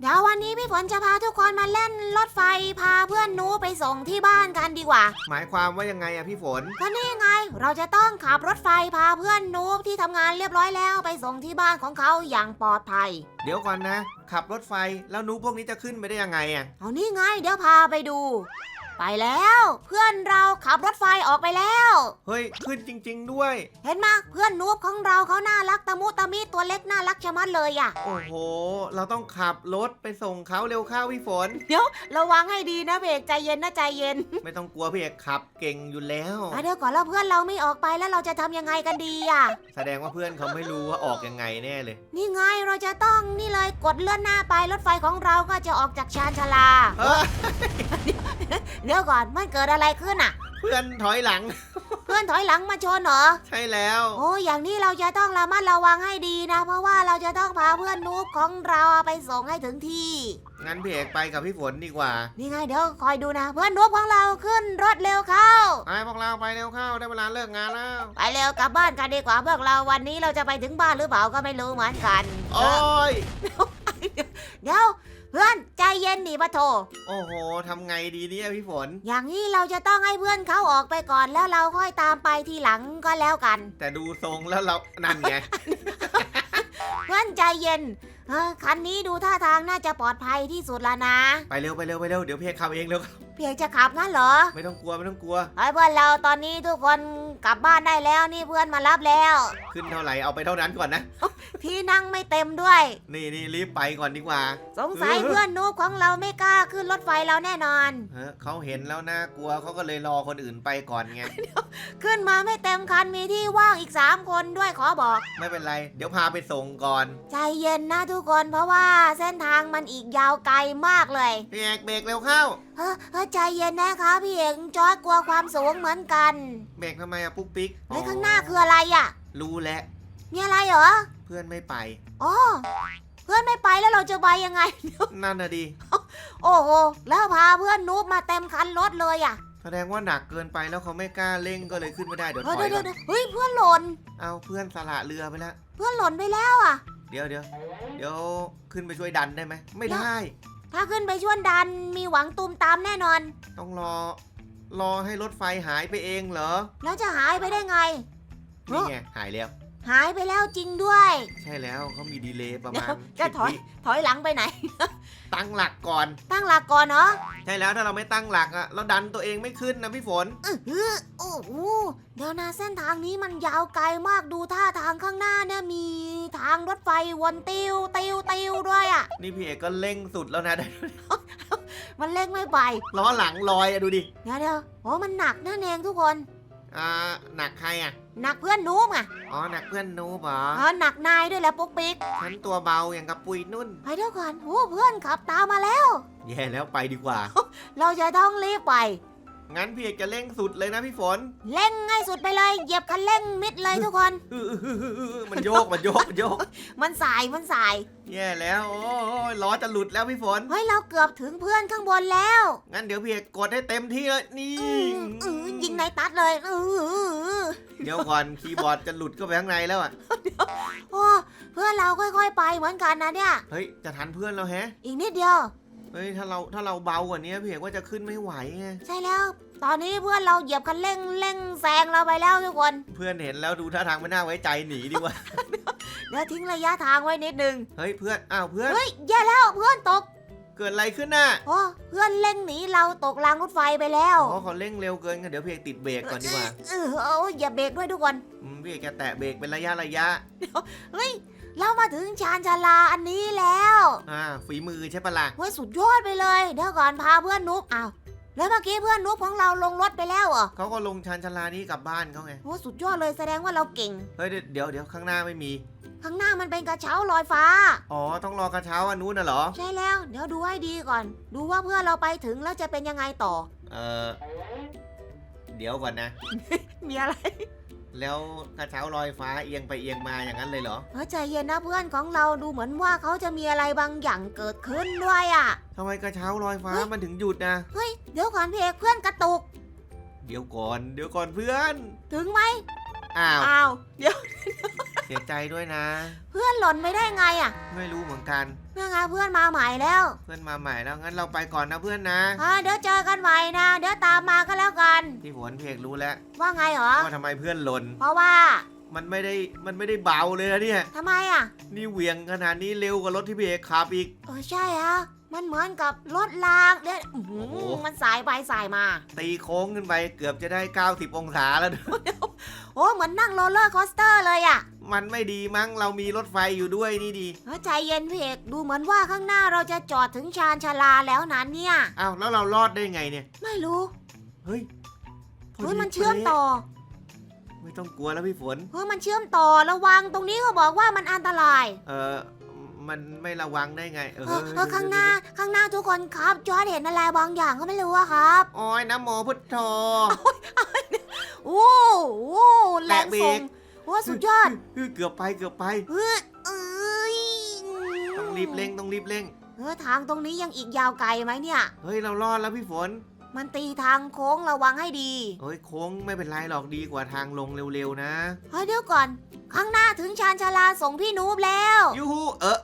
เดี๋ยววันนี้พี่ฝนจะพาทุกคนมาเล่นรถไฟพาเพื่อนหนูไปส่งที่บ้านกันดีกว่า หมายความว่ายังไงอะพี่ฝน ก็นี่ไง เราจะต้องขับรถไฟพาเพื่อนหนูที่ทำงานเรียบร้อยแล้วไปส่งที่บ้านของเขาอย่างปลอดภัย เดี๋ยวก่อนนะ ขับรถไฟแล้วหนูพวกนี้จะขึ้นไปได้ยังไงอะเอานี่ไง เดี๋ยวพาไปดู ไปแล้ว เพื่อนเราขับรถไฟออกไปแล้ว เฮ้ย ขึ้นจริง ๆ ด้วย เห็นไหมยเพื่อนนูบของเราเขาน่ารักตะมุตะมิตัวเล็กน่ารักชะมัดเลยอะโอ้โห เราต้องขับรถไปส่งเขาเร็วเข้าพี่ฝน เดี๋ยวระวังให้ดีนะเบรกใจเย็นนะใจเย็นไม่ต้องกลัวพี่เอกขับเก่งอยู่แล้ว อะเดี๋ยวก่อนแล้วเพื่อนเราไม่ออกไปแล้วเราจะทำยังไงกันดีอะแสดงว่าเพื่อนเขาไม่รู้ว่าออกยังไงแน่เลย นี่ไงเราจะต้องนี่เลยกดเลื่อนหน้าไปรถไฟของเราก็จะออกจากชานชาลา เฮ้ย เดี๋ยวก่อนมันเกิดอะไรขึ้นอะ เพื่อนถอยหลัง เพื่อนถอยหลังมาชนเหรอ ใช่แล้ว โอ้อย่างนี้เราจะต้องระมัดระวังให้ดีนะ เพราะว่าเราจะต้องพาเพื่อนนูบของเราไปส่งให้ถึงที่ งั้นพี่เอกไปกับพี่ฝนดีกว่า นี่ไงเดี๋ยวคอยดูนะ เพื่อนนูบของเราขึ้นรถเร็วเข้า ไปพวกเราไปเร็วเข้าได้เวลาเลิกงานแล้ว ไปเร็วกลับบ้านกันดีกว่าพวกเราวันนี้เราจะไปถึงบ้านหรือเปล่าก็ไม่รู้เหมือนกัน โอ้ย เดี๋ยว เพื่อนใจเย็นดิปะโถ โอ้โหทำไงดีเนี่ยพี่ฝน อย่างนี้เราจะต้องให้เพื่อนเขาออกไปก่อนแล้วเราค่อยตามไปทีหลังก็แล้วกัน แต่ดูทรงแล้วเรานั่นไง เพื่อนใจเย็นเออคันนี้ดูท่าทางน่าจะปลอดภัยที่สุดแล้วนะไปเร็วไปเร็วไปเร็วเดี๋ยวพี่เอกขับเองเร็วเพียงจะขับงั้นเหรอไม่ต้องกลัวไม่ต้องกลัว ไอ้เพื่อนเราตอนนี้ทุกคนกลับบ้านได้แล้วนี่เพื่อนมารับแล้ว ขึ้นเท่าไหร่เอาไปเท่านั้นก่อนนะ ที่นั่งไม่เต็มด้วย นี่นี่รีบไปก่อนดีกว่าสงสัยเออเพื่อนนูบของเราไม่กล้าขึ้นรถไฟเราแน่นอนเฮ้ยเขาเห็นแล้วน่ากลัวเขาก็เลยรอคนอื่นไปก่อนไง ขึ้นมาไม่เต็มคันมีที่ว่างอีกสามคนด้วยขอบอก ไม่เป็นไร เดี๋ยวพาไปส่งก่อน ใจเย็นนะทุกคนเพราะว่าเส้นทางมันอีกยาวไกลมากเลย พี่เอกเบรกเร็วเข้า เฮ้อเฮ้อใจเย็นนะคะพี่เอกจอร์ดกลัวความสูงเหมือนกันเบรกทำไมอะปุ๊กปิ๊กเฮ้ยข้างหน้าคืออะไรอะ รู้แล้ว มีอะไรเหรอ เพื่อนไม่ไป อ๋อเพื่อนไม่ไปแล้วเราจะไปยังไง นั่นน่ะดิ โอ้โหแล้วพาเพื่อนนูบมาเต็มคันรถเลยอะแสดงว่าหนักเกินไปแล้วเขาไม่กล้าเร่งก็เลยขึ้นไม่ได้เดี๋ยวถเฮ้ยอยเดี๋ยวก่อนเดี๋ยวเฮ้ยเพื่อนหล่น เอาเพื่อนสละเรือไปแล้ว เพื่อนหล่นไปแล้วอะ เดี๋ยวเดี๋ยวเดี๋ยวขึ้นไปช่วยดันได้ไหม ไม่ได้ ถ้าขึ้นไปช่วยดันมีหวังตูมตามแน่นอน ต้องรอ รอให้รถไฟหายไปเองเหรอ แล้วจะหายไปได้ไง นี่ไงหายแล้ว หายไปแล้วจริงด้วย ใช่แล้วเขามีดีเลย์ประเดี๋มายวณจะสิบถอยวิถอยหลังไปไหน ตั้งหลักก่อน ตั้งหลักก่อนเนาะใช่แล้วถ้าเราไม่ตั้งหลักอะเราดันตัวเองไม่ขึ้นนะพี่ฝน อื้อหือโอ้โหเดี๋ยวนะเส้นทางนี้มันยาวไกลมากดูท่าทางข้างหน้าเนี่ยมีทางรถไฟวนติวติวติวด้วยอะนี่พี่เอกก็เร่งสุดแล้วนะ มันเล่งไม่ไปล้อหลังลอยอะดูดิ เดี๋ยวเดี๋ยวโอ้มันหนักนั่นเองทุกคน อ่าหนักใครอะหนักเพื่อนนูบอะอ๋อหนักเพื่อนนูบเหรออ๋อหนักนายด้วยแหละปุ๊กปิ๊กฉันตัวเบาอย่างกับปุยนุ่น ไปเดี๋ยวก่อนโอ้เพื่อนขับตามมาแล้ว แย่แล้วไปดีกว่า เราจะต้องรีบไป งั้นพี่เอกจะเร่งสุดเลยนะพี่ฝนเร่งให้สุดไปเลย เหยียบคันเร่งมิดเลยทุกคน อื้ออื้ออื้ออื้อมันโยกมันโยกมันโยกมันสายมันสาย แย่แล้วโอ้ยล้อจะหลุดแล้วพี่ฝน เฮ้ย เราเกือบถึงเพื่อนข้างบนแล้ว งั้นเดี๋ยวพี่เอกกดให้เต็มที่เลยนี่ อืออือยิงในตัดเลยอืออืออือเดี๋ยวก่อนคีย์บอร์ดจะหลุดเข้าไปข้างในแล้วอะ โอ้เพื่อนเราค่อยๆ ไปเหมือนกันนะเนี่ย เฮ้ย จะทันเพื่อนเราแฮะ อีกนิดเดียวเฮ้ยถ้าเราถ้าเราเบากว่านี้พี่เอกว่าจะขึ้นไม่ไหวไงใช่แล้ว ตอนนี้เพื่อนเราเหยียบคันเร่งเร่งแซงเราไปแล้วทุกคน เพื่อนเห็นแล้วดูท่าทางไม่น่าไว้ใจหนีดีกว่าเดี๋ยวทิ้งระยะทางไว้นิดนึงเฮ้ยเพื่อนอ้าวเพื่อนเฮ้ยแย่แล้วเพื่อนตก เกิดอะไรขึ้นน่ะโอ้เพื่อนเร่งหนีเราตกรางรถไฟไปแล้วอ๋อเขาเร่งเร็วเกินกันเดี๋ยวพี่เอกติดเบรกก่อนดีกว่าเออเอออย่าเบรกด้วยทุกคนอืมพี่เอกจะแตะเบรกเป็นระยะระยะเฮ้ย เรามาถึงชานชาลาอันนี้แล้วอ่าฝีมือใช่ปะล่ะเฮ้ยสุดยอดไปเลย เดี๋ยวก่อนพาเพื่อนนุ๊กอ้าวแล้วเมื่อกี้เพื่อนนุ๊กของเราลงรถไปแล้วเหรอเขาก็ลงชันชาลานี้กลับบ้านเขาไงโอ้สุดยอดเลยแสดงว่าเราเก่ง เฮ้ยเดี๋ยวเดี๋ยวเดี๋ยวข้างหน้าไม่มี ข้างหน้ามันเป็นกระเช้าลอยฟ้า อ๋อต้องรอกระเช้าอันนู้นน่ะเหรอ ใช่แล้ว เดี๋ยวดูให้ดีก่อน ดูว่าเพื่อนเราไปถึงแล้วจะเป็นยังไงต่อ เออเดี๋ยวก่อนนะ มีอะไร แล้วกระเช้าลอยฟ้าเอียงไปเอียงมาอย่างนั้นเลยเหรอเฮ้ยใจเย็นนะเพื่อนของเราดูเหมือนว่าเขาจะมีอะไรบางอย่างเกิดขึ้นด้วยอะ ทำไมกระเช้าลอยฟ้าเฮ้ยมันถึงหยุดนะ เฮ้ยเดี๋ยวก่อนพี่เอกเพื่อนกระตุก เดี๋ยวก่อน เดี๋ยวก่อนเพื่อน ถึงไหมอ้าว อ้าวเดี๋ยว เสียใจด้วยนะ เพื่อนหล่นไปได้ไงอะไม่รู้เหมือนกันนี่ไงเพื่อนมาใหม่แล้วเพื่อนมาใหม่แล้วงั้นเราไปก่อนนะเพื่อนนะ อ่าเดี๋ยวเจอกันใหม่นะ เดี๋ยวตามมาก็แล้วกัน พี่ฝนเพกรู้แล้วว่าไงเหรอ ว่าทำไมเพื่อนหล่น เพราะว่ามันไม่ได้มันไม่ได้เบาเลยนะเนี่ย ทำไมอะนี่เหวี่ยงขนาดนี้เร็วกว่ารถที่พี่เอกขับอีก เออใช่ฮะ มันเหมือนกับรถรางเดี๋ยวอื้อหือโอ้โห มันสายไปสายมา ตีโค้งขึ้นไปเกือบจะได้ 90 องศาแล้ว โอ้เหมือนนั่งโรลเลอร์คอสเตอร์เลยอะมันไม่ดีมั้งเรามีรถไฟอยู่ด้วยนี่ดีเออใจเย็นพี่เอกดูเหมือนว่าข้างหน้าเราจะจอดถึงชานชาลาแล้วนะเนี่ย อ้าวแล้วเรารอดได้ไงเนี่ย ไม่รู้เฮ้ยพอเฮ้ยดีมันเชื่อมต่อไม่ต้องกลัวแล้วพี่ฝน เฮ้ยมันเชื่อมต่อระวังตรงนี้เขาบอกว่ามันอันตราย เออ มันไม่ระวังได้ไงเอเออเออข้างหน้าข้างหน้าทุกคนครับจอร์ดเห็นอะไรบางอย่างก็ไม่รู้อะครับโอ้ยน้ำโมพุทโธ โอ้โหแรงแตะเบรส่งก โอ้สุดยอดเฮ้ยเกือบไปเกือบไป เฮ้ยเอ้ยต้องรีบเร่งต้องรีบเร่ง เออทางตรงนี้ยังอีกยาวไกลไหมเนี่ย เฮ้ยเรารอดแล้วพี่ฝนมันตีทางโค้งระวังให้ดีเฮ้ยโค้งไม่เป็นไรหรอกดีกว่าทางลงเร็วๆนะ เฮ้ยเดี๋ยวก่อน ข้างหน้าถึงชานชาลาส่งพี่นูบแล้ว ยูฮูเออ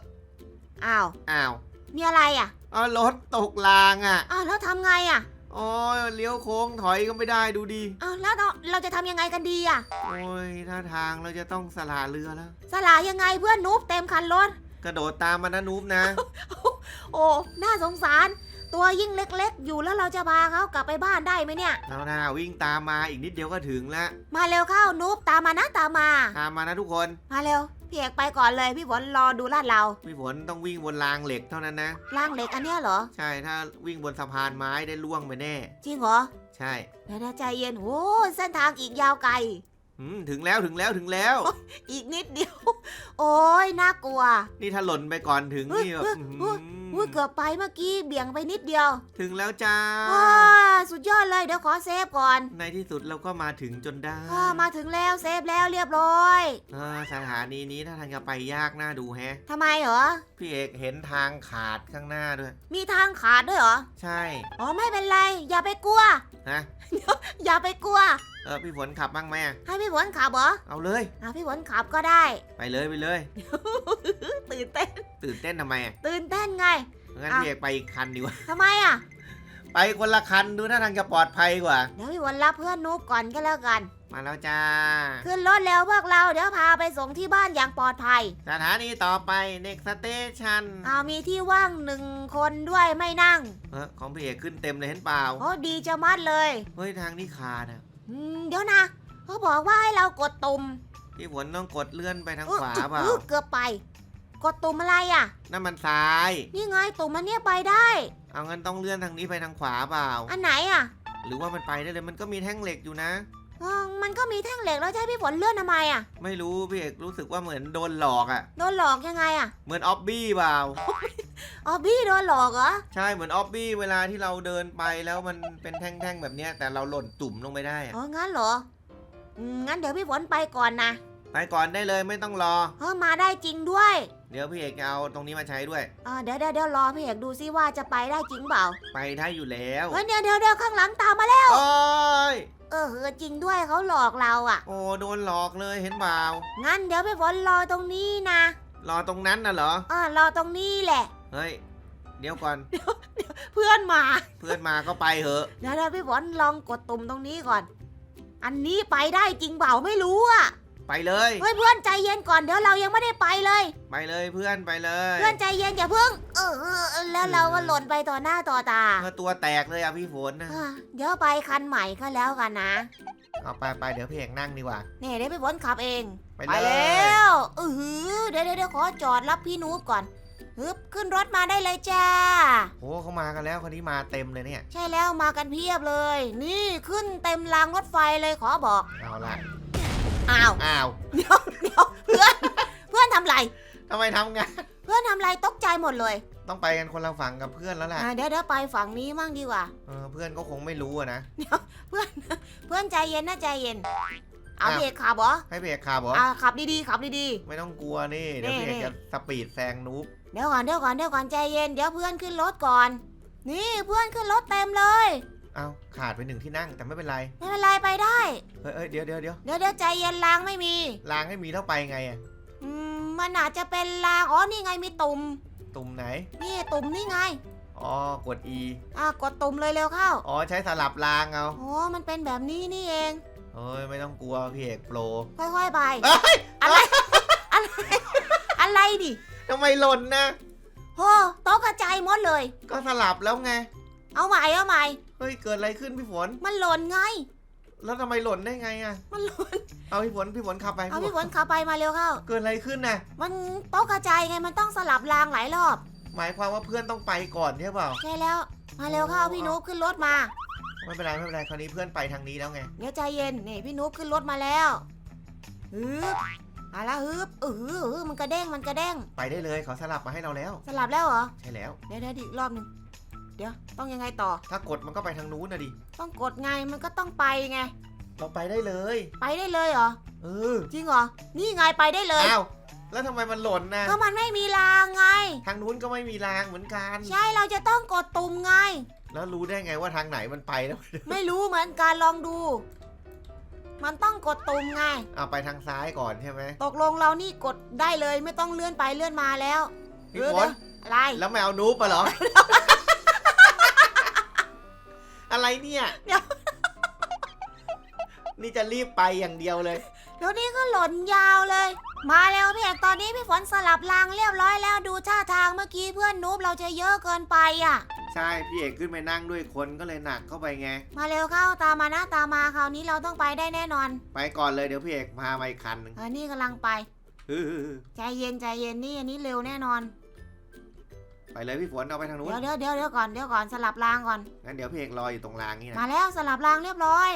อ้าวอ้าวมีอะไรอะอ๋อรถตกรางอะอ้าวแล้วทำไงอะโอ้ยเลี้ยวโค้งถอยก็ไม่ได้ดูดีอ้าวแล้วเราเราจะทำยังไงกันดีอะ โอ้ยถ้าทางเราจะต้องสละเรือแล้ว สลายังไงเพื่อนนูบเต็มคันรถ กระโดดตามมานะนูบนะ โอ้ น่าสงสาร ตัวยิ่งเล็กๆ อยู่แล้วเราจะพาเขากลับไปบ้านได้ไหมเนี่ยเอาหน้าวิ่งตามมาอีกนิดเดียวก็ถึงแล้วมาเร็วเข้านูบตามมานะตามมา ตามมานะทุกคน มาเร็ว พี่เอกไปก่อนเลยพี่ฝนรอดูลาดเราพี่ฝนต้องวิ่งบนรางเหล็กเท่านั้นนะ ร่างเหล็กอันเนี้ยเหรอ ใช่ถ้าวิ่งบนสะพานไม้ได้ล่วงไปแน่ จริงเหรอใช่ เดี๋ยวนะใจเย็นโอ้เส้นทางอีกยาวไกล อืมถึงแล้วถึงแล้วถึงแล้ว อีกนิดเดียว โอ้ยน่ากลัวนี่ถ้าหล่นไปก่อนถึงนี่แบบเฮ้ยอื้อเฮ้ยหืออุ้ยเกือบไปเมื่อกี้เบี่ยงไปนิดเดียวถึงแล้วจ้า ว้าสุดยอดเลยเดี๋ยวขอเซฟก่อนในที่สุดเราก็มาถึงจนได้อ่ามาถึงแล้วเซฟแล้วเรียบร้อยเออสถานีนี้ถ้าทางจะไปยากน่าดูแฮะทำไมเหรอ พี่เอกเห็นทางขาดข้างหน้าด้วย มีทางขาดด้วยเหรอ ใช่อ๋อไม่เป็นไร อย่าไปกลัวฮะอย่าไปกลัว เออพี่ฝนขับบ้างไหมอะให้พี่ฝนขับเหรอเอาเลย อะพี่ฝนขับก็ได้ ไปเลยไปเลย ตื่นเต้น ตื่นเต้นทำไมอะตื่นเต้นไง งั้นอะพี่เอกไปอีกคันดีกว่า ทำไมอะ ไปคนละคันดูท่าทางจะปลอดภัยกว่า เดี๋ยวพี่ฝนรับเพื่อนนุกก่อนก็แล้วกัน มาแล้วจ้า ขึ้นรถแล้วพวกเราเดี๋ยวพาไปส่งที่บ้านอย่างปลอดภัย สถานีต่อไปเน็กสเตชันเอามีที่ว่างหนึ่งคนด้วยไม่นั่ง เออของพี่เอกขึ้นเต็มเลยเห็นเปล่า โอ้ดีจะมัดเลยเฮ้ยทางนี้ขาดอะอืมเดี๋ยวนะเขาบอกว่าให้เรากดตุ่มพี่ฝนต้องกดเลื่อนไปทางอื้อขวาอื้อเปล่าอื้อเกือบไป กดตุ่มอะไรอะ นั่นมันซ้าย นี่ไงตุ่มมันเนี่ยไปได้ เอางั้นต้องเลื่อนทางนี้ไปทางขวาเปล่า อันไหนอะ หรือว่ามันไปได้เลยมันก็มีแท่งเหล็กอยู่นะอ๋อ มันก็มีแท่งเหล็กแล้วจะให้พี่ฝนเลื่อนทำไมอะ ไม่รู้พี่เอกรู้สึกว่าเหมือนโดนหลอกอะ โดนหลอกยังไงอะ เหมือนออบบี้เปล่า อ๋อบี้โดนหลอกเหรอ ใช่เหมือนออบบี้เวลาที่เราเดินไปแล้วมันเป็นแท่งๆแบบเนี้ยแต่เราหล่นตุ่มลงไปได้อะอ๋อ งั้นเหรออืมงั้นเดี๋ยวพี่ฝนไปก่อนนะไปก่อนได้เลยไม่ต้องรอ เออมาได้จริงด้วยเดี๋ยวพี่เอกจะเอาตรงนี้มาใช้ด้วย อ่าเดี๋ยวเดี๋ยวเดี๋ยวรอพี่เอกดูซิว่าจะไปได้จริงเปล่าไปได้อยู่แล้วเฮ้ยเดี๋ยวเดี๋ยวเดี๋ยวข้างหลังตามมาแล้ว โอ้ย เออเออจริงด้วยเขาหลอกเราอะโอ้โดนหลอกเลยเห็นเปล่างั้นเดี๋ยวพี่ฝนรอตรงนี้นะรอตรงนั้นน่ะเหรอ เออรอตรงนี้แหละ เฮ้ย เดี๋ยวก่อน เพื่อนมาเพื่อนมาก็ไปเหอะเดี๋ยวเดี๋ยวพี่ฝนลองกดตุ่มตรงนี้ก่อน อันนี้ไปได้จริงเปล่าไม่รู้อะไปเลย เฮ้ยเพื่อนใจเย็นก่อนเดี๋ยวเรายังไม่ได้ไปเลย ไปเลยเพื่อนไปเลย เพื่อนใจเย็นอย่าเพิ่ง เออเออเออ แล้วเราก็หล่นไปต่อหน้าต่อตาเมื่อตัวแตกเลยอะพี่ฝนนะอะเดี๋ยวไปคันใหม่ก็แล้วกันนะ เอาไปไปเดี๋ยวพี่เอกนั่งดีกว่า นี่เดี๋ยวพี่ฝนขับเอง ไปไปเลยแล้วเออหือเดี๋ยวเดี๋ยวเดี๋ยวขอจอดรับพี่นูบก่อนฮึบขึ้นรถมาได้เลยจ้าโอ้เขามากันแล้วคนนี้มาเต็มเลยเนี่ย ใช่แล้วมากันเพียบเลย นี่ขึ้นเต็มรางรถไฟเลยขอบอก เอาละอ้าว อ้าวเดี๋ยวเดี๋ยวเพื่อน เพื่อนทำไรทำไมทำงาน เพื่อนทำไรตกใจหมดเลยต้องไปกันคนละฝั่งกับเพื่อนแล้วแหละอะเดี๋ยวเดี๋ยวไปฝั่งนี้มั่งดีกว่า เออเพื่อนก็คงไม่รู้อะนะ เพื่อน เพื่อนใจเย็นนะใจเย็น เอาอ้าว เบรกขับเหรอให้พี่เอกขับเหรออ่าขับดีๆขับดี ไม่ต้องกลัวนี่เดี๋ยวนี่พี่เอกนี่ จะสปีดแซงนูบๆเดี๋ยวก่อนเดี๋ยวก่อนเดี๋ยวก่อนใจเย็นเดี๋ยวเพื่อนขึ้นรถก่อน นี่เพื่อนขึ้นรถเต็มเลย เอาขาดไปหนึ่งที่นั่งแต่ไม่เป็นไรไม่เป็นไรไปได้ เฮ้ยเอ้ยเดี๋ยวเดี๋ยวเดี๋ยวเดี๋ยวเดี๋ยวใจเย็นล้างไม่มี รางให้มีเท่าไปไงอะ อืมมันอาจจะเป็นรางอ๋อนี่ไงมีตุ่มตุ่มไหน นี่ตุ่มนี่ไงอ๋อ กด E อะกดตุ่มเลยเร็วเข้าอ๋อ ใช้สลับรางเอาโอ้มันเป็นแบบนี้นี่เองเฮ้ย ไม่ต้องกลัว พี่เอกโปร ค่อยๆไปเอ้ยอะไร อะไร อะไรดิทำไมหล่นนะโอ้โต๊ะกระจายหมดเลย ก็สลับแล้วไง เอาใหม่เอาใหม่ เฮ้ย เกิดอะไรขึ้นพี่ฝน มันหล่นไง แล้วทำไมหล่นได้ไงอะมันหล่นเอาพี่ฝนพี่ฝนขับไปเอาพี่ฝนขับไปมาเร็วเข้า เกิดอะไรขึ้นน่ะ มันโต๊ะกระจายไงมันต้องสลับรางหลายรอบ หมายความว่าเพื่อนต้องไปก่อนใช่เปล่าใช่แล้ว มาเร็วเข้าพี่นุ๊กขึ้นรถมาไม่เป็นไรไม่เป็นไรคราวนี้เพื่อนไปทางนี้แล้วไงเดี๋ยวใจเย็นนี่พี่นุ๊กขึ้นรถมาแล้วฮึบมาแล้วฮึบเออหือมันกระเด้งมันกระเด้งไปได้เลยเขาสลับมาให้เราแล้ว สลับแล้วเหรอใช่แล้วเดี๋ยวเดี๋ยวอีกรอบหนึ่ง เดี๋ยวต้องยังไงต่อ ถ้ากดมันก็ไปทางนู้นนะดิ ต้องกดไงมันก็ต้องไปไง เราไปได้เลย ไปได้เลยเหรอ เออ จริงเหรอ นี่ไงไปได้เลย อ้าว แล้วทำไมมันหล่นนะ ก็มันไม่มีรางไง ทางนู้นก็ไม่มีรางเหมือนกัน ใช่เราจะต้องกดตุ่มไง แล้วรู้ได้ไงว่าทางไหนมันไปแล้ว ไม่รู้เหมือนกันลองดู มันต้องกดตุ่มไง เอาไปทางซ้ายก่อนใช่ไหมตกลงเรานี่กดได้เลยไม่ต้องเลื่อนไปเลื่อนมาแล้วพี่เออฝนเดี๋ยวอะไร แล้วไม่เอานูปมาเหรอ อะไรเนี่ยเดี๋ยว นี่จะรีบไปอย่างเดียวเลยแล้วนี่ก็หล่นยาวเลย มาแล้วพี่เอกตอนนี้พี่ฝนสลับรางเรียบร้อยแล้วดูท่าทางเมื่อกี้เพื่อนนูบเราจะเยอะเกินไปอะ ใช่พี่เอกขึ้นไปนั่งด้วยคนก็เลยหนักเข้าไปไง มาเร็วเข้าตามมานะตามมาคราวนี้เราต้องไปได้แน่นอนไปก่อนเลยเดี๋ยวพี่เอกพามาอีกคันหนึ่งเออนี่กำลังไปฮือใจเย็นใจเย็นนี่อันนี้เร็วแน่นอน ไปเลยพี่ฝนเอาไปทางนู้น เดี๋ยวเดี๋ยวเดี๋ยวเดี๋ยวก่อนเดี๋ยวก่อนสลับรางก่อน งั้นเดี๋ยวพี่เอกรออยู่ตรงรางนี่นะมาแล้วสลับรางเรียบร้อย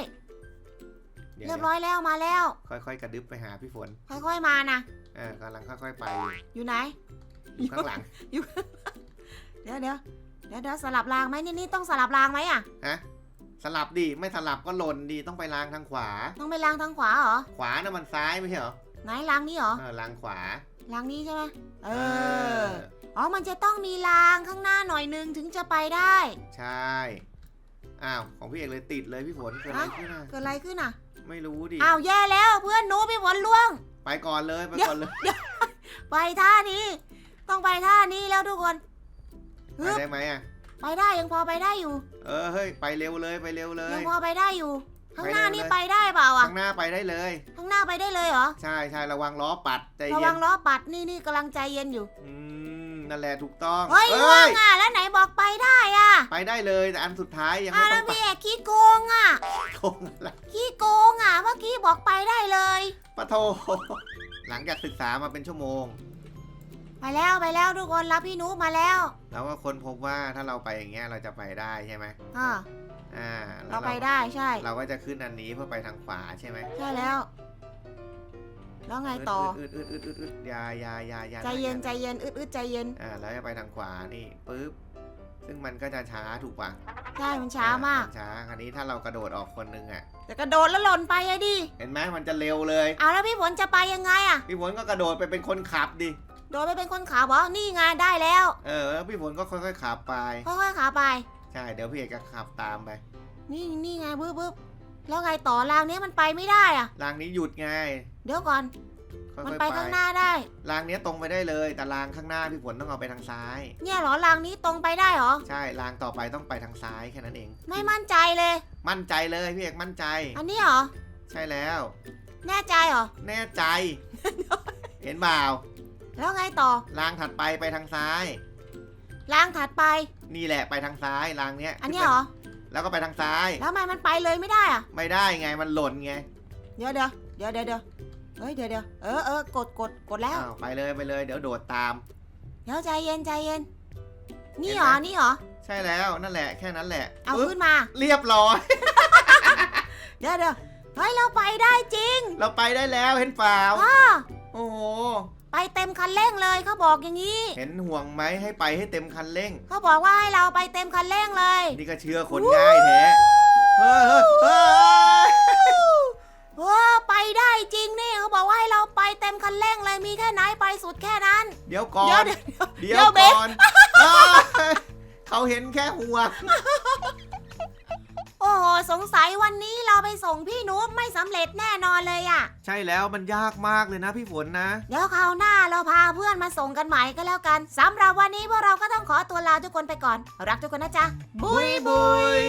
เดี๋ยวเรียบร้อยแล้วมาแล้ว ค่อยๆ กระดึบไปหาพี่ฝน ค่อยๆมานะเออกำลังค่อยๆไปอยู่ไหนอยู่ข้างหลัง เดี๋ยวเดี๋ยวเดี๋ยวเดี๋ยวสลับรางไหมนี่นี่ต้องสลับรางไหมอะฮะสลับดิไม่สลับก็หล่นดิต้องไปรางทางขวา ต้องไปรางทางขวาเหรอขวาน่ะมันซ้ายไม่ใช่เหรอไหนรางนี้เหรอเออรางขวา รางนี้ใช่ไหมเอเออ อ๋อ มันจะต้องมีรางข้างหน้าหน่อยนึงถึงจะไปได้ ใช่ อ้าว ของพี่เอกเลยติดเลยพี่ฝนเกิดอะไรขึ้นอะเกิดอะไรขึ้นอะ ไม่รู้ดิ อ้าวแย่แล้วเพื่อนหนูพี่ฝนล่วง ไปก่อนเลยไปก่อนเลย ไปท่านี้ ต้องไปท่านี้แล้วทุกคนไปฮึบได้ไหมอะ ไปได้ยังพอไปได้อยู่ เออเฮ้ยไปเร็วเลยไปเร็วเลยัยงพอไปได้อยู่ ข้างหน้าไปเร็วนี่เลยไปได้เปล่าอะข้างหน้าไปได้เลย ข้างหน้าไปได้เลยเหรอ ใช่ใช่ระวังล้อปัดใจระเย็วันงล้อปัดนี่นี่กำลังใจเย็นอยู่ อืมนั่นแหละถูกต้องเฮ้ยล่วงอะแล้วไหนบอกไปได้อะ ไปได้เลยแต่อันสุดท้ายยังอ้าไม่วต้แล้อวงไปพี่เอกขี้โกงอะโกงอะไรขี้โกงอะเมื่อกี้บอกไปได้เลยปะโทหลังจากศึกษามาเป็นชั่วโมงไปแล้วไปแล้วทุกคนรับพี่นุมาแล้วเราก็ค้นพบว่าถ้าเราไปอย่างเงี้ยเราจะไปได้ใช่ไหมอ่า อ่าแล้เราวไปได้ใช่ เราก็จะขึ้นอันนี้เพื่อไปทางขวาใช่ไหมใช่แล้ว แล้วไงต่ออึดอึดอึดอึดอึดอยาอยาอยาอยาใจเย็นใจเย็นอึดอึดใจเย็นอ่าแล้วจะไปทางขวานี่ปึ๊บซึ่งมันก็จะช้าถูกป่ะใช่มันช้ามากนช้าคราวนี้ถ้าเรากระโดดออกคนนึงอะแต่กระโดดแล้วหล่นไปอะดิเห็นไหมมันจะเร็วเลยเอาแล้วพี่ฝนจะไปยังไงอะพี่ฝนก็กระโดดไปเป็นคนขับดิโดดไปเป็นคนขาบอนี่ไงได้แล้ว เออแล้วพี่ฝนก็ค่อยๆขับไป ค่อยๆขาไปใช่เดี๋ยวพี่เอกก็ขับตามไป นี่นี่ไงบึ๊บบึ๊บแล้วไงต่อรางนี้มันไปไม่ได้อะรางนี้หยุดไงเดี๋ยวก่อน ค่อยมันๆไปไปข้างหน้าได้ รางเนี้ยตรงไปได้เลย แต่รางข้างหน้าพี่ฝนต้องเอาไปทางซ้าย เนี่ยเหรอรางนี้ตรงไปได้เหรอ ใช่รางต่อไปต้องไปทางซ้ายแค่นั้นเอง ไม่มั่นใจเลย มั่นใจเลยพี่เอกมั่นใจ อันนี้เหรอ ใช่แล้ว แน่ใจเหรอ แน่ใจ เห็นเปล่าแล้วไงต่อ รางถัดไปไปทางซ้าย รางถัดไป นี่แหละไปทางซ้ายรางเนี้ยอันนี้เหรอ แล้วก็ไปทางซ้าย แล้วทำไมมันไปเลยไม่ได้อะไม่ได้ไงมันหล่นไงเดี๋ยวเดี๋ยวเดี๋ยวเดี๋ยวเดี๋ยวเฮ้ยเดี๋ยวเดี๋ยวเออเออกดกดกดแล้ว อ้าวไปเลยไปเลยเดี๋ยวโดดตาม เดี๋ยวใจเย็นใจเย็น นี่เห็นเหรไหมอนี่เหรอ ใช่แล้วนั่นแหละแค่นั้นแหละเอาปึ๊บขึ้นมา เรียบร้อย เดี๋ยวเดี๋ยวเฮ้ยเราไปได้จริง เราไปได้แล้วเห็นเปล่าอ้อโอ้โห ไปเต็มคันเร่งเลยเขาบอกอย่างนี้ เห็นห่วงไหมให้ไปให้เต็มคันเร่ง เขาบอกว่าให้เราไปเต็มคันเร่งเลยนี่ก็เชื่อคนง่ายแท้เฮ้ยเฮ้ยเฮ้ยเออไปได้จริงนี่เขาบอกว่าให้เราไปเต็มคันเร่งเลยมีแค่ไหนไปสุดแค่นั้น เดี๋ยวก่อเดี๋ยวนเดี๋ยวเดี๋เดี๋ยยววเบสก่อนเอ้ยเขาเห็นแค่ห่วงโอ้โห สงสัยวันนี้เราไปส่งพี่นุ๊กไม่สำเร็จแน่นอนเลยอะใช่แล้วมันยากมากเลยนะพี่ฝนนะ เดี๋ยวคราวหน้าเราพาเพื่อนมาส่งกันใหม่ก็แล้วกันสำหรับวันนี้พวกเราก็ต้องขอตัวลาทุกคนไปก่อน รักทุกคนนะจ๊ะบุยบุย